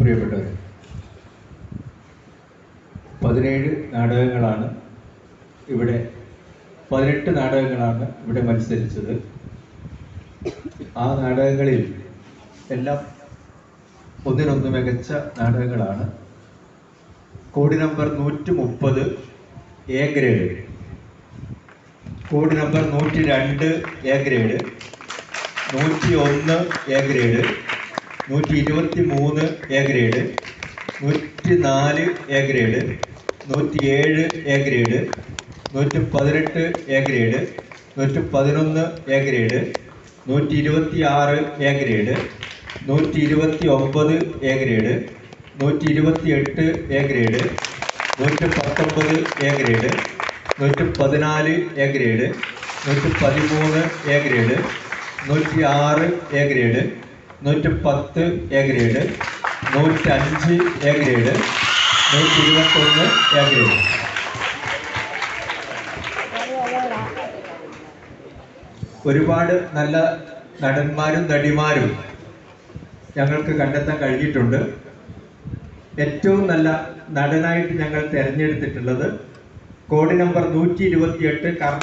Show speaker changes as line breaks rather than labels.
പ്രിയപ്പെട്ടവർ പതിനേഴ് നാടകങ്ങളാണ് ഇവിടെ പതിനെട്ട് നാടകങ്ങളാണ് ഇവിടെ മത്സരിച്ചത്. ആ നാടകങ്ങളിൽ എല്ലാം ഒന്നിനൊന്ന് മികച്ച നാടകങ്ങളാണ്. കോടി നമ്പർ നൂറ്റി മുപ്പത് എ ഗ്രേഡ് കോഡ് നമ്പർ നൂറ്റി രണ്ട് എ ഗ്രേഡ് നൂറ്റി ഒന്ന് എ ഗ്രേഡ് നൂറ്റി ഇരുപത്തി മൂന്ന് എ ഗ്രേഡ് നൂറ്റി നാല് എ ഗ്രേഡ് നൂറ്റി ഏഴ് എ ഗ്രേഡ് നൂറ്റി പതിനെട്ട് എ ഗ്രേഡ് നൂറ്റി പതിനൊന്ന് എ ഗ്രേഡ് നൂറ്റി ഇരുപത്തി ആറ് എ ഗ്രേഡ് നൂറ്റി ഇരുപത്തി ഒമ്പത് എ ഗ്രേഡ് നൂറ്റി ഇരുപത്തി എട്ട് എ ഗ്രേഡ് നൂറ്റി പത്തൊമ്പത് എ ഗ്രേഡ് നൂറ്റി പതിനാല് എ ഗ്രേഡ് നൂറ്റി പതിമൂന്ന് എ ഗ്രേഡ് നൂറ്റി ആറ് എ ഗ്രേഡ് നൂറ്റി പത്ത് എ ഗ്രേഡ് നൂറ്റഞ്ച് എ ഗ്രേഡ് നൂറ്റി ഇരുപത്തൊന്ന് എ ഗ്രേഡ്. ഒരുപാട് നല്ല നടന്മാരും നടിമാരും ഞങ്ങൾക്ക് കണ്ടെത്താൻ കഴിഞ്ഞിട്ടുണ്ട്. ഏറ്റവും നല്ല നടനായിട്ട് ഞങ്ങൾ തിരഞ്ഞെടുത്തിട്ടുള്ളത് കോഡ് നമ്പർ നൂറ്റി ഇരുപത്തിയെട്ട് കർണ